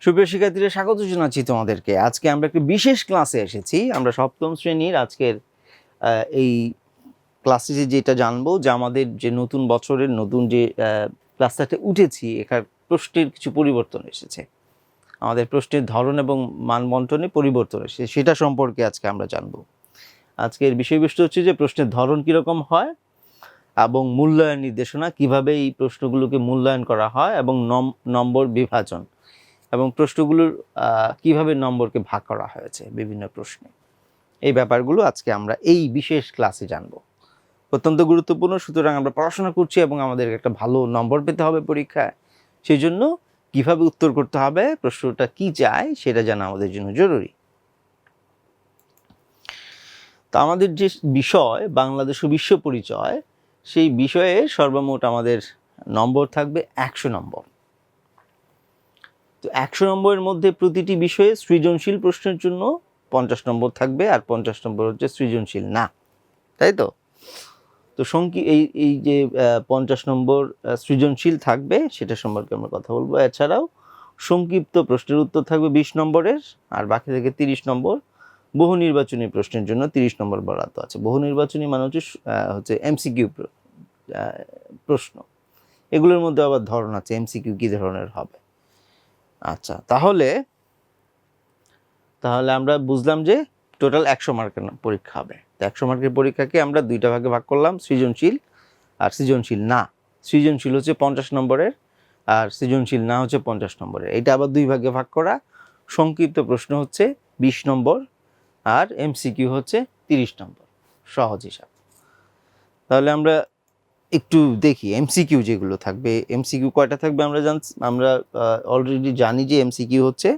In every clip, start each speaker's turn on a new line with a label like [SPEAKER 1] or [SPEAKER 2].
[SPEAKER 1] সুপ্রিয় শিক্ষার্থীরা, স্বাগত জানাচ্ছি তোমাদেরকে। আজকে আমরা একটি বিশেষ ক্লাসে এসেছি। আমরা সপ্তম শ্রেণির আজকের এই ক্লাসে যেটা জানব যে আমাদের যে নতুন বছরের নতুন যে ক্লাসটাতে উঠেছি এখানে প্রশ্নের কিছু পরিবর্তন এসেছে। আমাদের প্রশ্নের ধরন এবং মানবন্টনে পরিবর্তন এসেছে, সেটা সম্পর্কে আজকে আমরা জানব। আজকের বিষয়বস্তু হচ্ছে যে প্রশ্নের ধরন কীরকম হয় এবং মূল্যায়ন নির্দেশনা, কীভাবে এই প্রশ্নগুলোকে মূল্যায়ন করা হয় এবং নম- নম্বর বিভাজন। এবং প্রশ্নগুলোর কীভাবে নম্বরকে ভাগ করা হয়েছে বিভিন্ন প্রশ্নে। এই ব্যাপারগুলো আজকে আমরা এই বিশেষ ক্লাসে জানব। অত্যন্ত গুরুত্বপূর্ণ, সুতরাং আমরা পড়াশোনা করছি এবং আমাদের একটা ভালো নম্বর পেতে হবে পরীক্ষায়। সেই জন্য কীভাবে উত্তর করতে হবে, প্রশ্নটা কি চায়, সেটা জানা আমাদের জন্য জরুরি। তা আমাদের যে বিষয়, বাংলাদেশ বিশ্ব পরিচয়, সেই বিষয়ে সর্বমোট আমাদের নম্বর থাকবে একশো নম্বর। তো একশো নম্বরের মধ্যে প্রতিটি বিষয়ে সৃজনশীল প্রশ্নের জন্য পঞ্চাশ নম্বর থাকবে আর পঞ্চাশ নম্বর হচ্ছে সৃজনশীল না, তাই তো? তো সংকি, এই এই যে পঞ্চাশ নম্বর সৃজনশীল থাকবে সেটা সম্পর্কে আমরা কথা বলব। এছাড়াও সংক্ষিপ্ত প্রশ্নের উত্তর থাকবে বিশ নম্বরের আর বাকি থেকে তিরিশ নম্বর বহু নির্বাচনী প্রশ্নের জন্য তিরিশ নম্বর বরাদ্দ আছে। বহু নির্বাচনী মানে হচ্ছে হচ্ছে এমসিকিউ প্রশ্ন। এগুলোর মধ্যে আবার ধরন আছে, এমসিকিউ কী ধরনের হবে? আচ্ছা তাহলে তাহলে আমরা বুঝলাম যে টোটাল একশো মার্কের পরীক্ষা হবে। তো একশো মার্কের পরীক্ষাকে আমরা দুইটা ভাগে ভাগ করলাম, সৃজনশীল আর সৃজনশীল না। সৃজনশীল হচ্ছে পঞ্চাশ নম্বরের আর সৃজনশীল না হচ্ছে পঞ্চাশ নম্বরের। এটা আবার দুই ভাগে ভাগ করা। সংক্ষিপ্ত প্রশ্ন হচ্ছে বিশ নম্বর আর এমসিকিউ হচ্ছে তিরিশ নম্বর। সহজ হিসাব। তাহলে আমরা একটু দেখি এমসিকিউ যেগুলো থাকবে। এমসিকিউ কয়টা থাকবে আমরা জান, আমরা অলরেডি জানি যে এমসিকিউ হচ্ছে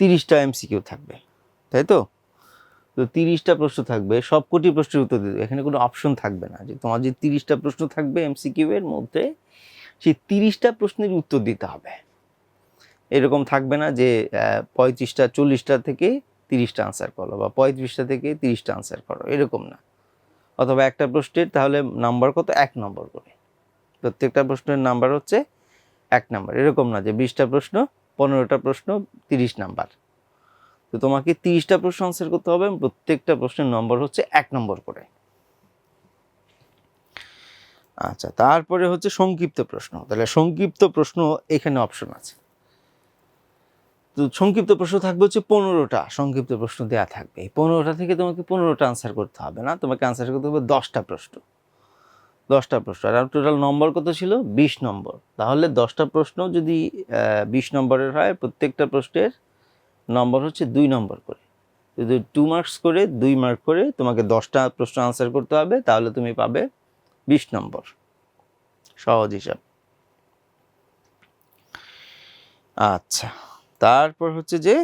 [SPEAKER 1] তিরিশটা এমসিকিউ থাকবে, তাই তো? তো তিরিশটা প্রশ্ন থাকবে সব সবকটি প্রশ্নের উত্তর দিতে এখানে কোনো অপশন থাকবে না যে তোমার যে তিরিশটা প্রশ্ন থাকবে এমসিকিউ এর মধ্যে, সেই তিরিশটা প্রশ্নের উত্তর দিতে হবে। এরকম থাকবে না যে পঁয়ত্রিশটা, চল্লিশটা থেকে তিরিশটা আনসার করো বা পঁয়ত্রিশটা থেকে তিরিশটা আনসার করো, এরকম না। অথবা একটা প্রশ্নের তাহলে নাম্বার কত? এক নম্বর করে। প্রত্যেকটা প্রশ্নের নাম্বার হচ্ছে এক নাম্বার। এরকম না যে বিশটা প্রশ্ন, পনেরোটা প্রশ্ন, তিরিশ নাম্বার। তো তোমাকে তিরিশটা প্রশ্ন আনসার করতে হবে, প্রত্যেকটা প্রশ্নের নম্বর হচ্ছে এক নম্বর করে। আচ্ছা তারপরে হচ্ছে সংক্ষিপ্ত প্রশ্ন। তাহলে সংক্ষিপ্ত প্রশ্ন এখানে অপশন আছে। তো সংক্ষিপ্ত প্রশ্ন থাকবে হচ্ছে পনেরোটা। সংক্ষিপ্ত প্রশ্ন দেওয়া থাকবে। এই পনেরোটা থেকে তোমাকে পনেরোটা আনসার করতে হবে, না? তোমাকে আনসার করতে হবে দশটা প্রশ্ন। দশটা প্রশ্ন। আর টোটাল নম্বর কত ছিল? বিশ নম্বর তাহলে দশটা প্রশ্ন যদি বিশ নম্বরের হয়, প্রত্যেকটা প্রশ্নের নম্বর হচ্ছে দুই নম্বর করে। যদি টু মার্কস করে, দুই মার্ক করে তোমাকে দশটা প্রশ্ন আনসার করতে হবে, তাহলে তুমি পাবে বিশ নম্বর সহজ হিসাব। আচ্ছা। তারপর হচ্ছে যে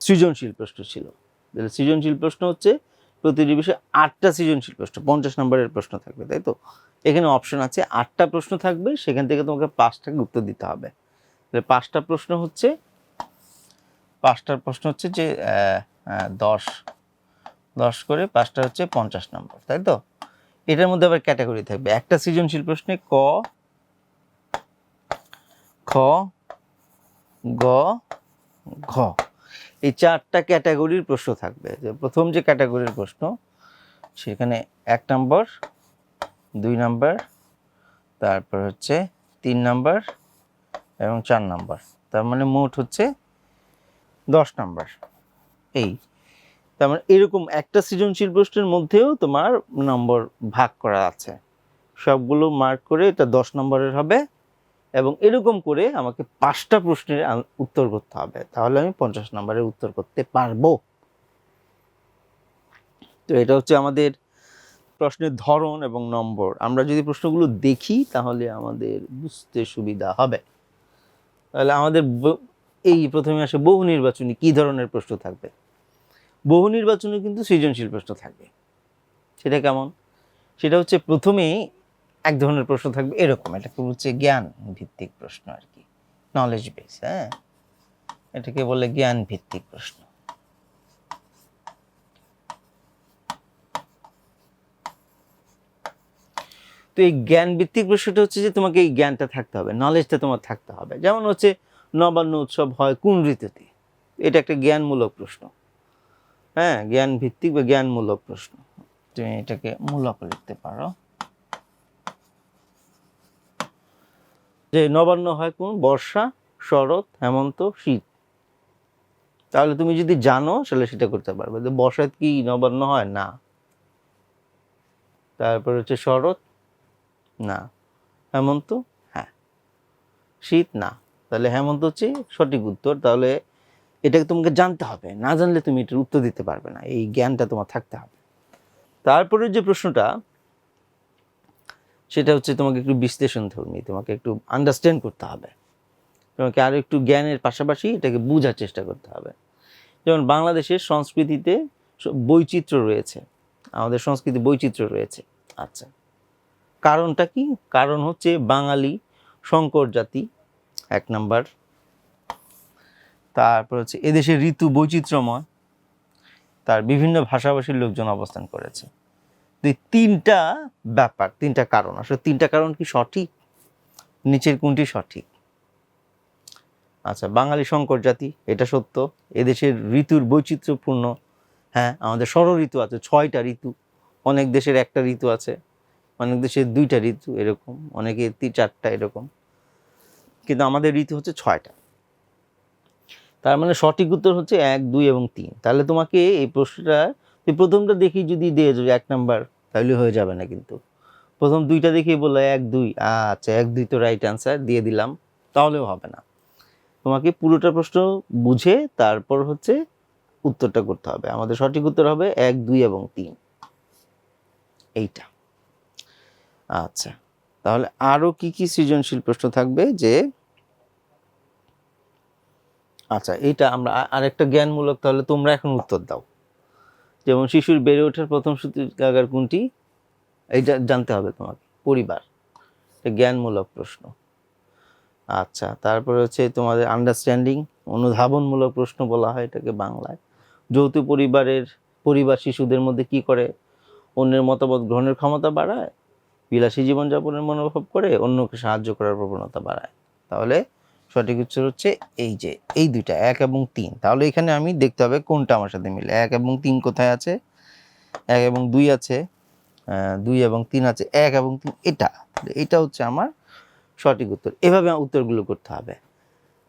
[SPEAKER 1] সৃজনশীল প্রশ্ন ছিল। তাহলে সৃজনশীল প্রশ্ন হচ্ছে প্রতিটি বিষয়ে আটটা সৃজনশীল প্রশ্ন, পঞ্চাশ নম্বরের প্রশ্ন থাকবে, তাই তো? এখানে অপশন আছে, আটটা প্রশ্ন থাকবে, সেখান থেকে তোমাকে পাঁচটাকে উত্তর দিতে হবে। তাহলে পাঁচটা প্রশ্ন হচ্ছে পাঁচটার প্রশ্ন হচ্ছে যে দশ দশ করে পাঁচটা হচ্ছে পঞ্চাশ নম্বর, তাই তো? এটার মধ্যে আবার ক্যাটাগরি থাকবে। একটা সৃজনশীল প্রশ্নে ক, খ গ, ঘ। এই চারটা ক্যাটাগরির প্রশ্ন থাকবে। যে প্রথম যে ক্যাটাগরির প্রশ্ন, সেখানে এক নম্বর, দুই নাম্বার, তারপর হচ্ছে তিন নাম্বার এবং চার নাম্বার। তার মানে মোট হচ্ছে দশ নম্বর। এই। তার মানে এরকম একটা সৃজনশীল প্রশ্নের মধ্যেও তোমার নম্বর ভাগ করা আছে। সবগুলো মার্ক করে এটা দশ নম্বরের হবে। এবং এরকম করে আমাকে পাঁচটা প্রশ্নের উত্তর করতে হবে। তাহলে আমি পঞ্চাশ নম্বরের উত্তর করতে পারব। তো এটা হচ্ছে আমাদের প্রশ্নের ধরন এবং নম্বর। আমরা যদি প্রশ্নগুলো দেখি, তাহলে আমাদের বুঝতে সুবিধা হবে। তাহলে আমাদের এই প্রথমে আসে বহু নির্বাচনী কি ধরনের প্রশ্ন থাকবে? বহু নির্বাচনে কিন্তু সৃজনশীল প্রশ্ন থাকবে সেটা কেমন? সেটা হচ্ছে প্রথমেই এক ধরনের প্রশ্ন থাকবে, এরকম। এটাকে বলছে জ্ঞান ভিত্তিক প্রশ্ন আর কি। নলেজ বেস হ্যাঁ? এটাকে বলে জ্ঞান ভিত্তিক প্রশ্ন। তো এই জ্ঞান ভিত্তিক প্রশ্নটা হচ্ছে যে তোমাকে এই জ্ঞানটা থাকতে হবে নলেজটা তোমার থাকতে হবে। যেমন হচ্ছে, নবান্ন উৎসব হয় কোন ঋতুতে? এটা একটা জ্ঞানমূলক প্রশ্ন। হ্যাঁ জ্ঞান ভিত্তিক বা জ্ঞানমূলক প্রশ্ন। তুমি এটাকে মূলক লিখতে পারো। যে নবান্ন হয় কোন? বর্ষা, শরৎ, হেমন্ত, শীত। তাহলে তুমি যদি জানো, তাহলে সেটা করতে পারবে। যে বর্ষায় কি নবান্ন হয়? না। তারপর হচ্ছে শরৎ? না। হেমন্ত? হ্যাঁ। শীত? না। তাহলে হেমন্ত হচ্ছে সঠিক উত্তর। তাহলে এটাকে তোমাকে জানতে হবে। না জানলে তুমি এটার উত্তর দিতে পারবে না। এই জ্ঞানটা তোমার থাকতে হবে। তারপরে যে প্রশ্নটা সেটা হচ্ছে তোমাকে একটু বিশ্লেষণ ধর্মী, তোমাকে একটু আন্ডারস্ট্যান্ড করতে হবে। তোমাকে আরও একটু জ্ঞানের পাশাপাশি এটাকে বোঝার চেষ্টা করতে হবে। যেমন বাংলাদেশের সংস্কৃতিতে বৈচিত্র্য রয়েছে। আমাদের সংস্কৃতি বৈচিত্র্য রয়েছে। আচ্ছা। কারণটা কি? কারণ হচ্ছে বাঙালি শঙ্কর জাতি, এক নাম্বার। তারপর হচ্ছে এদেশের ঋতু বৈচিত্র্যময়। তার বিভিন্ন ভাষাভাষীর লোকজন অবস্থান করেছে। তিনটা ব্যাপার, তিনটা কারণ। আসলে তিনটা কারণ কি সঠিক? নিচের কোনটি সঠিক? আচ্ছা বাঙালি শঙ্কর জাতি, এটা সত্য। এদেশের ঋতুর বৈচিত্র্যপূর্ণ হ্যাঁ আমাদের ষড় ঋতু আছে, ছয়টা ঋতু। অনেক দেশের একটা ঋতু আছে, অনেক দেশের দুইটা ঋতু এরকম, অনেকে তিন, চারটা এরকম। কিন্তু আমাদের ঋতু হচ্ছে ছয়টা। তার মানে সঠিক উত্তর হচ্ছে এক, দুই এবং তিন। তাহলে তোমাকে এই প্রশ্নটা প্রথমটা দেখি যদি দিয়ে যাবে এক নাম্বার, তাহলে হয়ে যাবে না কিন্তু। প্রথম দুইটা দেখেই বলল এক, দুই আচ্ছা এক, দুই তো রাইট অ্যান্সার দিয়ে দিলাম, তাহলেও হবে না। তোমাকে পুরোটা প্রশ্ন বুঝে তারপর হচ্ছে উত্তরটা করতে হবে। আমাদের সঠিক উত্তর হবে এক, দুই এবং তিন। এইটা। আচ্ছা তাহলে আরও কি কি সৃজনশীল প্রশ্ন থাকবে যে আচ্ছা এইটা আমরা আরেকটা জ্ঞানমূলক, তাহলে তোমরা এখন উত্তর দাও। যেমন শিশুর বেড়ে ওঠার প্রথম সূতিকাগার কোনটি? এইটা জানতে হবে তোমাকে। পরিবার। জ্ঞানমূলক প্রশ্ন। আচ্ছা তারপরে হচ্ছে তোমাদের আন্ডারস্ট্যান্ডিং অনুধাবনমূলক প্রশ্ন বলা হয় এটাকে বাংলায়। যৌথ পরিবারের পরিবার শিশুদের মধ্যে কি করে? অন্যের মতামত গ্রহণের ক্ষমতা বাড়ায়? বিলাসী জীবনযাপনের মনোভাব করে অন্যকে সাহায্য করার প্রবণতা বাড়ায়। তাহলে সঠিক উত্তর হচ্ছে এই যে, এই দুইটা, এক এবং তিন। তাহলে এখানে আমি দেখতে হবে কোনটা আমার সাথে মিলে। এক এবং তিন কোথায় আছে? এক এবং দুই আছে দুই এবং তিন আছে, এক এবং তিন, এটা। এটা হচ্ছে আমার সঠিক উত্তর। এভাবে উত্তরগুলো করতে হবে।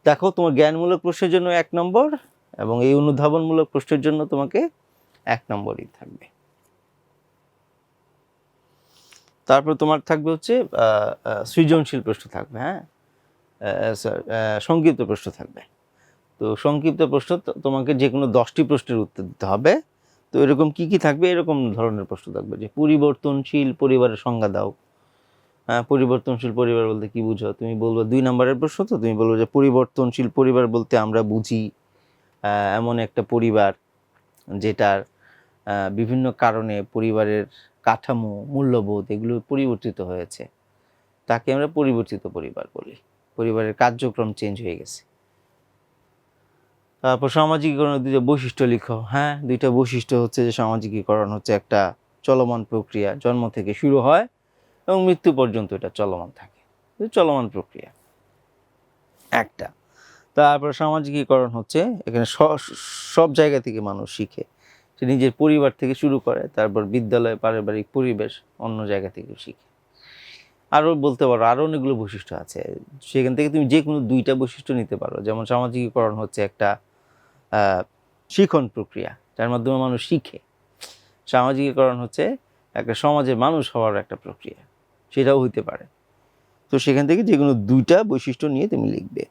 [SPEAKER 1] দেখো, তোমার জ্ঞানমূলক প্রশ্নের জন্য এক নম্বর এবং এই অনুধাবনমূলক প্রশ্নের জন্য তোমাকে এক নম্বরই থাকবে। তারপর তোমার থাকবে হচ্ছে সৃজনশীল প্রশ্ন থাকবে হ্যাঁ? সংক্ষিপ্ত প্রশ্ন থাকবে। তো সংক্ষিপ্ত প্রশ্ন তোমাকে যে কোনো দশটি প্রশ্নের উত্তর দিতে হবে। তো এরকম কি কি থাকবে? এরকম ধরনের প্রশ্ন থাকবে যে পরিবর্তনশীল পরিবারের সংজ্ঞা দাও। হ্যাঁ পরিবর্তনশীল পরিবার বলতে কি বুঝো? তুমি বলবে দুই নম্বরের প্রশ্ন তো? তুমি বলবে যে পরিবর্তনশীল পরিবার বলতে আমরা বুঝি। এমন একটা পরিবার যেটার বিভিন্ন কারণে পরিবারের কাঠামো, মূল্যবোধ এগুলো পরিবর্তিত হয়েছে। তাকে আমরা পরিবর্তিত পরিবার বলি। পরিবারের কার্যক্রম চেঞ্জ হয়ে গেছে। তারপর সামাজিকীকরণের দুইটা বৈশিষ্ট্য লিখো। হ্যাঁ দুইটা বৈশিষ্ট্য হচ্ছে যে সামাজিকীকরণ হচ্ছে একটা চলমান প্রক্রিয়া, জন্ম থেকে শুরু হয় এবং মৃত্যু পর্যন্ত এটা চলমান থাকে। চলমান প্রক্রিয়া। একটা। তারপর সামাজিকীকরণ হচ্ছে এখানে সব জায়গা থেকে মানুষ শিখে। সে নিজের পরিবার থেকে শুরু করে, তারপর বিদ্যালয়, পারিবারিক পরিবেশ অন্য জায়গা থেকে শিখে। আরও বলতে পারো আরও অনেকগুলো বৈশিষ্ট্য আছে। সেখান থেকে তুমি যে কোনো দুইটা বৈশিষ্ট্য নিতে পারো। যেমন সামাজিকীকরণ হচ্ছে একটা শিখন প্রক্রিয়া, যার মাধ্যমে মানুষ শিখে। সামাজিকীকরণ হচ্ছে একটা সমাজের মানুষ হওয়ার একটা প্রক্রিয়া, সেটাও হইতে পারে। তো সেখান থেকে যে কোনো দুইটা বৈশিষ্ট্য নিয়ে তুমি লিখবে।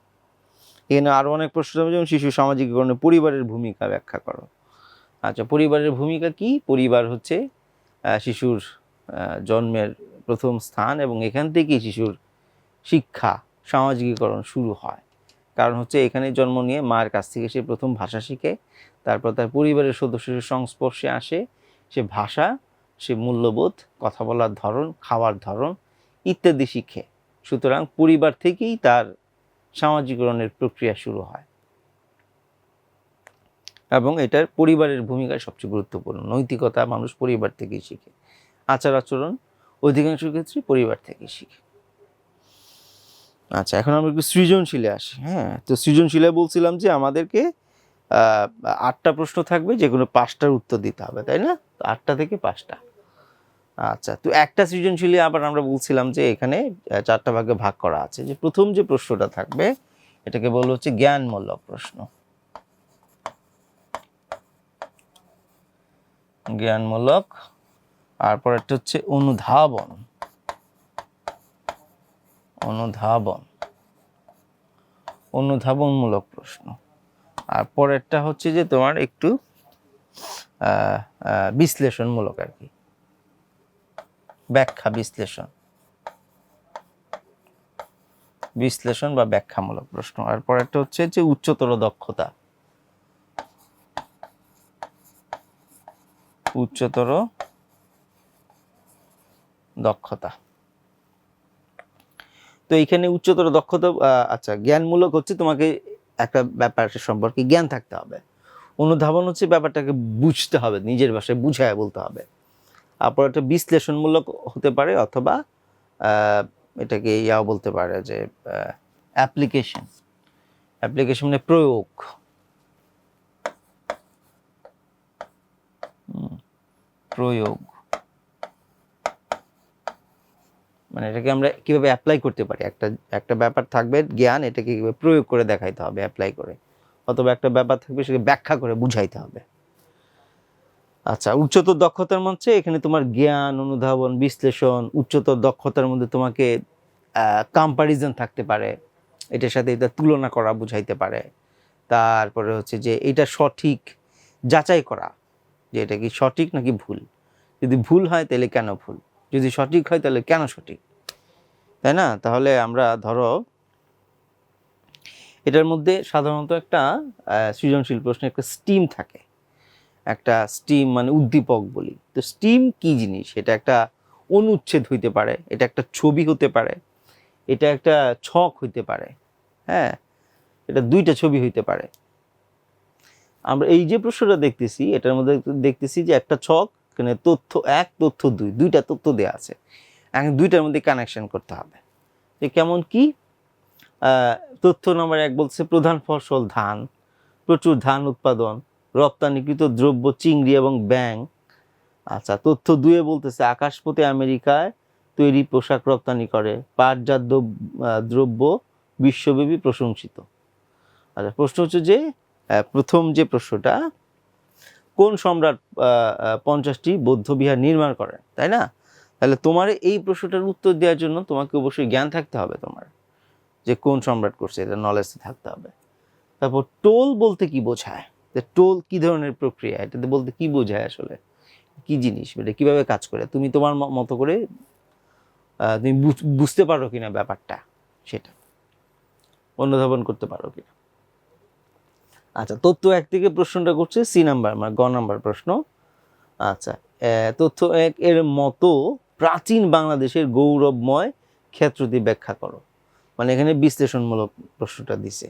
[SPEAKER 1] এখানে আরও অনেক প্রশ্ন যেমন শিশু সামাজিকীকরণে পরিবারের ভূমিকা ব্যাখ্যা করো। আচ্ছা পরিবারের ভূমিকা কি? পরিবার হচ্ছে শিশুর জন্মের প্রথম স্থান এবং এখান থেকেই শিশুর শিক্ষা, সামাজিকীকরণ শুরু হয়। কারণ হচ্ছে এখানে জন্ম নিয়ে মায়ের কাছ থেকে সে প্রথম ভাষা শিখে, তারপর তার পরিবারের সদস্যের সংস্পর্শে আসে, সে ভাষা, সে মূল্যবোধ, কথা বলার ধরন, খাওয়ার ধরন ইত্যাদি শিখে। সুতরাং পরিবার থেকেই তার সামাজিকরণের প্রক্রিয়া শুরু হয়। এবং এটার পরিবারের ভূমিকা সবচেয়ে গুরুত্বপূর্ণ। নৈতিকতা মানুষ পরিবার থেকেই শিখে। আচার আচরণ অধিকাংশ ক্ষেত্রে পরিবার থেকেই শিখে। আচ্ছা এখন আমরা একটু সৃজনশীলে আসি হ্যাঁ? তো সৃজনশীলে বলছিলাম যে আমাদেরকে আটটা প্রশ্ন থাকবে যে কোনো পাঁচটার উত্তর দিতে হবে, তাই না? তো আটটা থেকে পাঁচটা। আচ্ছা তো একটা সৃজনশীলে আবার আমরা বলছিলাম যে এখানে চারটা ভাগে ভাগ করা আছে। যে প্রথম যে প্রশ্নটা থাকবে, এটাকে বলা হচ্ছে জ্ঞানমূলক প্রশ্ন। জ্ঞানমূলক আর পরেরটা হচ্ছে অনুধাবন। অনুধাবন। অনুধাবনমূলক প্রশ্ন। আর পরেরটা হচ্ছে যে তোমার একটু বিশ্লেষণমূলক আর কি। ব্যাখ্যা, বিশ্লেষণ। বিশ্লেষণ বা ব্যাখ্যামূলক প্রশ্ন। আর পরেরটা হচ্ছে যে উচ্চতর দক্ষতা। উচ্চতর দক্ষতা। তো এইখানে উচ্চতর দক্ষতা আচ্ছা জ্ঞানমূলক হচ্ছে তোমাকে একটা ব্যাপার সম্পর্কে জ্ঞান থাকতে হবে। অনুধাবন হচ্ছে ব্যাপারটাকে বুঝতে হবে, নিজের ভাষায় বুঝায় বলতে হবে। তারপর একটা বিশ্লেষণমূলক হতে পারে অথবা এটাকে ইয়াও বলতে পারে যে অ্যাপ্লিকেশন অ্যাপ্লিকেশন মানে প্রয়োগ। প্রয়োগ। মানে এটাকে আমরা কীভাবে অ্যাপ্লাই করতে পারি? একটা একটা ব্যাপার থাকবে জ্ঞান, এটাকে কীভাবে প্রয়োগ করে দেখাইতে হবে অ্যাপ্লাই করে। অথবা একটা ব্যাপার থাকবে সেটাকে ব্যাখ্যা করে বুঝাইতে হবে। আচ্ছা উচ্চতর দক্ষতার মধ্যে এখানে তোমার জ্ঞান, অনুধাবন, বিশ্লেষণ, উচ্চতর দক্ষতার মধ্যে তোমাকে কম্পারিজন থাকতে পারে। এটার সাথে এটা তুলনা করা বুঝাইতে পারে। তারপরে হচ্ছে যে এটা সঠিক যাচাই করা, যে এটা কি সঠিক নাকি ভুল? যদি ভুল হয় তাহলে কেন ভুল? যদি সঠিক হয় তাহলে কেন সঠিক? তাই না? তাহলে আমরা ধরো এটার মধ্যে সাধারণত একটা সৃজনশীল প্রশ্নে একটা স্টিম থাকে। একটা স্টিম মানে উদ্দীপক বলি। তো স্টিম কি জিনিস? এটা একটা অনুচ্ছেদ হইতে পারে, এটা একটা ছবি হতে পারে, এটা একটা ছক হইতে পারে হ্যাঁ? এটা দুইটা ছবি হইতে পারে। আমরা এই যে প্রশ্নটা দেখতেছি, এটার মধ্যে দেখতেছি যে একটা ছক, এখানে তথ্য এক, তথ্য দুই, দুইটা তথ্য দেওয়া আছে। এখন দুইটার মধ্যে কানেকশন করতে হবে। যে কেমন কি? তথ্য নম্বর এক বলছে, প্রধান ফসল ধান, প্রচুর ধান উৎপাদন, রপ্তানিকৃত দ্রব্য চিংড়ি এবং ব্যাং। আচ্ছা তথ্য দুয়ে বলতেছে আকাশপথে আমেরিকায় তৈরি পোশাক রপ্তানি করে, পাটজাত দ্রব্য বিশ্বব্যাপী প্রশংসিত। আচ্ছা প্রশ্ন হচ্ছে যে প্রথম যে প্রশ্নটা, কোন সম্রাট পঞ্চাশটি বৌদ্ধ বিহার নির্মাণ করেন, তাই না? তাহলে তোমার এই প্রশ্নটার উত্তর দেওয়ার জন্য তোমাকে অবশ্যই জ্ঞান থাকতে হবে তোমার, যে কোন সম্রাট করছে, এটা নলেজ থাকতে হবে। তারপর টোল বলতে কি বোঝায়? যে টোল কি ধরনের প্রক্রিয়া? এটাতে বলতে কি বোঝায় আসলে? কি জিনিস? এটা কীভাবে কাজ করে? তুমি তোমার মতো করে তুমি বুঝ- বুঝতে পারো কিনা ব্যাপারটা, সেটা। অনুধাবন করতে পারো কিনা। আচ্ছা তথ্য এক থেকে প্রশ্নটা করছে, সি নাম্বার মানে গ নাম্বার প্রশ্ন। আচ্ছা তথ্য এক, এর মতো প্রাচীন বাংলাদেশের গৌরবময় ক্ষেত্রটি ব্যাখ্যা করো। মানে এখানে বিশ্লেষণমূলক প্রশ্নটা দিছে।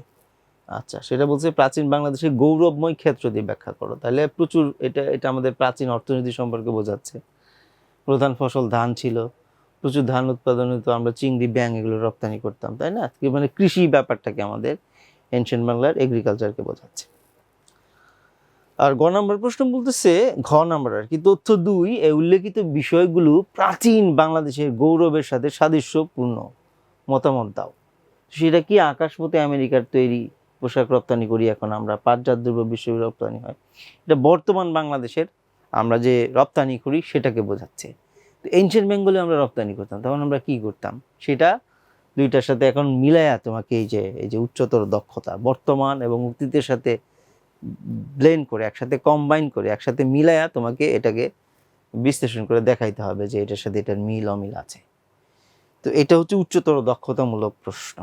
[SPEAKER 1] আচ্ছা সেটা বলছে প্রাচীন বাংলাদেশের গৌরবময় ক্ষেত্র দিয়ে ব্যাখ্যা করো। তাহলে প্রচুর এটা এটা আমাদের প্রাচীন অর্থনীতি সম্পর্কে বোঝাচ্ছে। প্রধান ফসল ধান ছিল, প্রচুর ধান উৎপাদনে তো আমরা চিংড়ি ব্যাং এগুলো রপ্তানি করতাম, তাই না? মানে কৃষি ব্যাপারটাকে আমাদের এনশিয়েন্ট বাংলার এগ্রিকালচারকে বোঝাচ্ছে। আর গ নম্বর প্রশ্ন বলতেছে, ঘ নম্বর আর কি, তথ্য দুই, এই উল্লেখিত বিষয়গুলো প্রাচীন বাংলাদেশের গৌরবের সাথে সাদৃশ্যপূর্ণ মতামত দাও। সেটা কি আকাশপথে আমেরিকার তৈরি পোশাক রপ্তানি করি এখন আমরা? পাটজাত দ্রব্য বিশ্ব রপ্তানি হয়। এটা বর্তমান বাংলাদেশের আমরা যে রপ্তানি করি সেটাকে বোঝাচ্ছে। তো এনশিয়েন্ট বেঙ্গলে আমরা রপ্তানি করতাম, তখন আমরা কি করতাম? সেটা দুইটার সাথে এখন মিলায়া তোমাকে এই যে এই যে উচ্চতর দক্ষতা, বর্তমান এবং অতীতের সাথে ব্লেন্ড করে, একসাথে কম্বাইন করে, একসাথে মিলায়া তোমাকে এটাকে বিশ্লেষণ করে দেখাইতে হবে যে এটার সাথে এটার মিল অমিল আছে। তো এটা হচ্ছে উচ্চতর দক্ষতামূলক প্রশ্ন।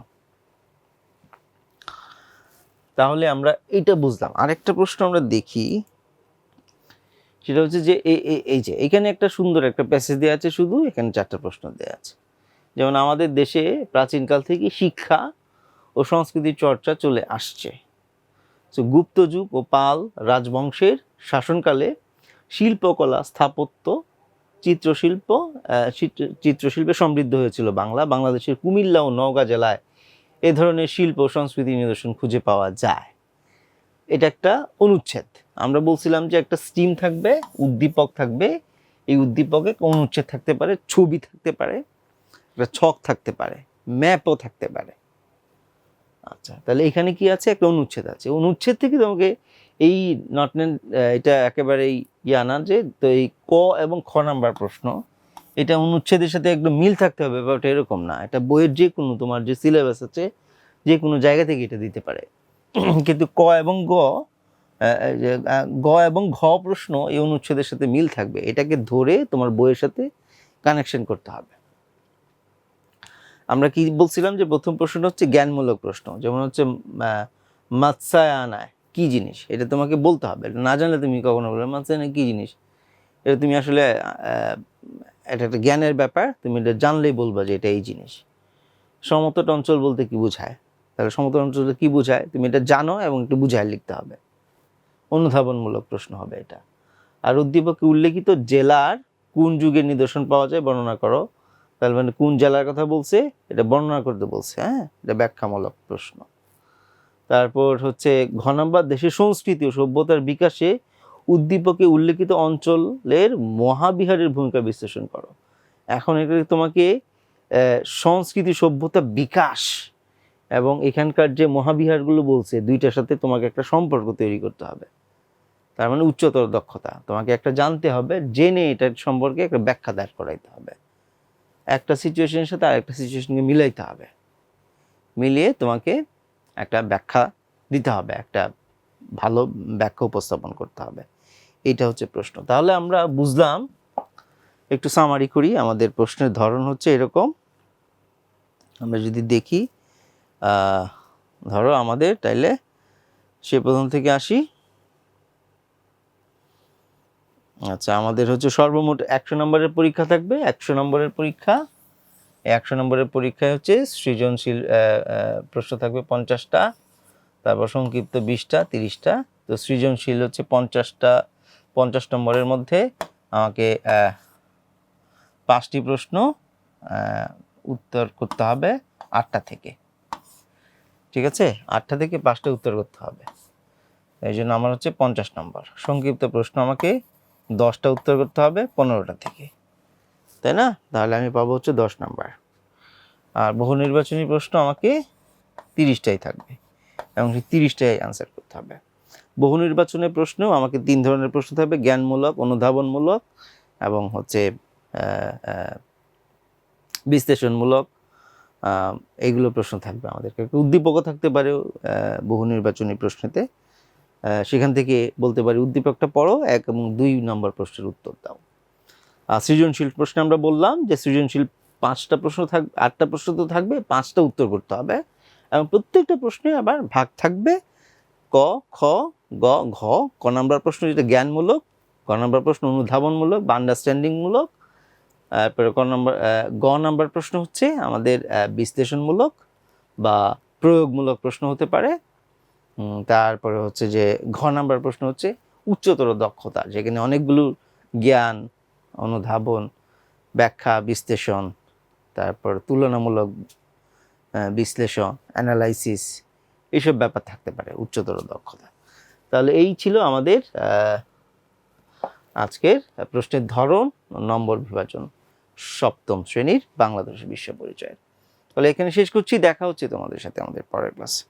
[SPEAKER 1] তাহলে আমরা এটা বুঝলাম। আরেকটা প্রশ্ন আমরা দেখি, সেটা হচ্ছে যে এই যে এখানে একটা সুন্দর একটা প্যাসেজ দেওয়া আছে শুধু, এখানে চারটা প্রশ্ন দেওয়া আছে। যেমন আমাদের দেশে প্রাচীনকাল থেকে শিক্ষা ও সংস্কৃতির চর্চা চলে আসছে। তো গুপ্ত যুগ ও পাল রাজবংশের শাসনকালে শিল্পকলা স্থাপত্য, চিত্রশিল্প চিত্রশিল্পে সমৃদ্ধ হয়েছিল বাংলা। বাংলাদেশের কুমিল্লা ও নওগাঁ জেলায় এ ধরনের শিল্প সংস্কৃতি নিদর্শন খুঁজে পাওয়া যায়। এটা একটা অনুচ্ছেদ। আমরা বলছিলাম যে একটা স্টিম থাকবে, উদ্দীপক থাকবে। এই উদ্দীপকে অনুচ্ছেদ থাকতে পারে, ছবি থাকতে পারে, একটা ছক থাকতে পারে, ম্যাপও থাকতে পারে। আচ্ছা তাহলে এখানে কি আছে? একটা অনুচ্ছেদ আছে। অনুচ্ছেদ থেকে তোমাকে এই নট এটা একেবারেই ইয়া না যে, তো এই ক এবং খ নাম্বার প্রশ্ন, এটা অনুচ্ছেদের সাথে একদম মিল থাকতে হবে ব্যাপারটা এরকম না। এটা বইয়ের যে কোনো তোমার যে সিলেবাস আছে যে কোনো জায়গা থেকে এটা দিতে পারে। কিন্তু ক এবং গ গ এবং ঘ প্রশ্ন এই অনুচ্ছেদের সাথে মিল থাকবে। এটাকে ধরে তোমার বইয়ের সাথে কানেকশন করতে হবে। আমরা কি বলছিলাম যে প্রথম প্রশ্নটা হচ্ছে জ্ঞানমূলক প্রশ্ন? যেমন হচ্ছে মাৎসায়ানায় কি জিনিস? এটা তোমাকে বলতে হবে। না জানলে তুমি কখনো বলবে মাৎসায়ানা কি জিনিস? এটা তুমি আসলে এটা একটা জ্ঞানের ব্যাপার। তুমি এটা জানলেই বলবা যে এটা এই জিনিস। সমতট অঞ্চল বলতে কি বোঝায়? তাহলে সমতল অঞ্চলটা কি বোঝায়? তুমি এটা জানো এবং একটু বুঝায় লিখতে হবে। অনুধাবনমূলক প্রশ্ন হবে এটা। আর উদ্দীপকে উল্লেখিত জেলার কোন যুগের নিদর্শন পাওয়া যায় বর্ণনা করো। তাহলে মানে কোন জেলার কথা বলছে? এটা বর্ণনা করতে বলছে হ্যাঁ? এটা ব্যাখ্যামূলক প্রশ্ন। তারপর হচ্ছে ঘ নাম্বার, দেশের সংস্কৃতি ও সভ্যতার বিকাশে উদ্দীপকে উল্লেখিত অঞ্চলের মহাবিহারের ভূমিকা বিশ্লেষণ করো। এখন এটা তোমাকে সংস্কৃতি, সভ্যতা, বিকাশ এবং এখানকার যে মহাবিহারগুলো বলছে, দুইটার সাথে তোমাকে একটা সম্পর্ক তৈরি করতে হবে। তার মানে উচ্চতর দক্ষতা। তোমাকে একটা জানতে হবে, জেনে এটার সম্পর্কে একটা ব্যাখ্যা দাঁড় করাইতে হবে। একটা সিচুয়েশনের সাথে আরেকটা সিচুয়েশনকে মিলাইতে হবে। মিলিয়ে তোমাকে একটা ব্যাখ্যা দিতে হবে, একটা ভালো ব্যাখ্যা উপস্থাপন করতে হবে। এটা হচ্ছে প্রশ্ন। তাহলে আমরা বুঝলাম, একটু সামারি করি, আমাদের প্রশ্নের ধরন হচ্ছে এরকম। আমরা যদি দেখি ধরো আমাদের, তাইলে সে প্রথম থেকে আসি। আচ্ছা আমাদের হচ্ছে সর্বমোট একশো নম্বরের পরীক্ষা থাকবে। একশো নম্বরের পরীক্ষা, একশো নম্বরের পরীক্ষায় হচ্ছে সৃজনশীল প্রশ্ন থাকবে পঞ্চাশটা, তারপর সংক্ষিপ্ত বিশটা, তিরিশটা। তো সৃজনশীল হচ্ছে পঞ্চাশটা, পঞ্চাশ নম্বরের মধ্যে আমাকে পাঁচটি প্রশ্ন উত্তর করতে হবে আটটা থেকে। ঠিক আছে? আটটা থেকে পাঁচটা উত্তর করতে হবে। এই জন্য আমার হচ্ছে পঞ্চাশ নম্বর। সংক্ষিপ্ত প্রশ্ন আমাকে দশটা উত্তর করতে হবে, পনেরোটা থেকে। তাই না? তাহলে আমি পাবো হচ্ছে দশ নাম্বার। আর বহু নির্বাচনী প্রশ্ন আমাকে তিরিশটাই থাকবে, এবং সেই তিরিশটাই অ্যান্সার করতে হবে। বহু নির্বাচনের প্রশ্নেও আমাকে তিন ধরনের প্রশ্ন থাকবে, জ্ঞানমূলক, অনুধাবনমূলক, এবং হচ্ছে বিশ্লেষণমূলক এইগুলো প্রশ্ন থাকবে আমাদেরকে। উদ্দীপকও থাকতে পারে বহু নির্বাচনী প্রশ্নেতে। সেখান থেকে বলতে পারি উদ্দীপকটা পড়ো, এক এবং দুই নম্বর প্রশ্নের উত্তর দাও। সৃজনশীল প্রশ্নে আমরা বললাম যে সৃজনশীল পাঁচটা প্রশ্ন থাক, আটটা প্রশ্ন তো থাকবে, পাঁচটা উত্তর করতে হবে। এবং প্রত্যেকটা প্রশ্নে আবার ভাগ থাকবে ক, খ, গ, ঘ, ক নাম্বার প্রশ্ন যেটা জ্ঞানমূলক, ক নাম্বার প্রশ্ন অনুধাবনমূলক বা আন্ডারস্ট্যান্ডিংমূলক তারপরে ক নম্বর গ নাম্বার প্রশ্ন হচ্ছে আমাদের বিশ্লেষণমূলক বা প্রয়োগমূলক প্রশ্ন হতে পারে। তারপরে হচ্ছে যে ঘ নাম্বার প্রশ্ন হচ্ছে উচ্চতর দক্ষতা, যেখানে অনেকগুলো জ্ঞান, অনুধাবন, ব্যাখ্যা, বিশ্লেষণ, তারপর তুলনামূলক বিশ্লেষণ অ্যানালাইসিস এইসব ব্যাপার থাকতে পারে, উচ্চতর দক্ষতা। তাহলে এই ছিল আমাদের আজকের প্রশ্নের ধরন, নম্বর বিভাজন সপ্তম শ্রেণির বাংলাদেশ বিশ্ব পরিচয়। তাহলে এখানে শেষ করছি, দেখা হচ্ছে তোমাদের সাথে আমাদের পরের ক্লাসে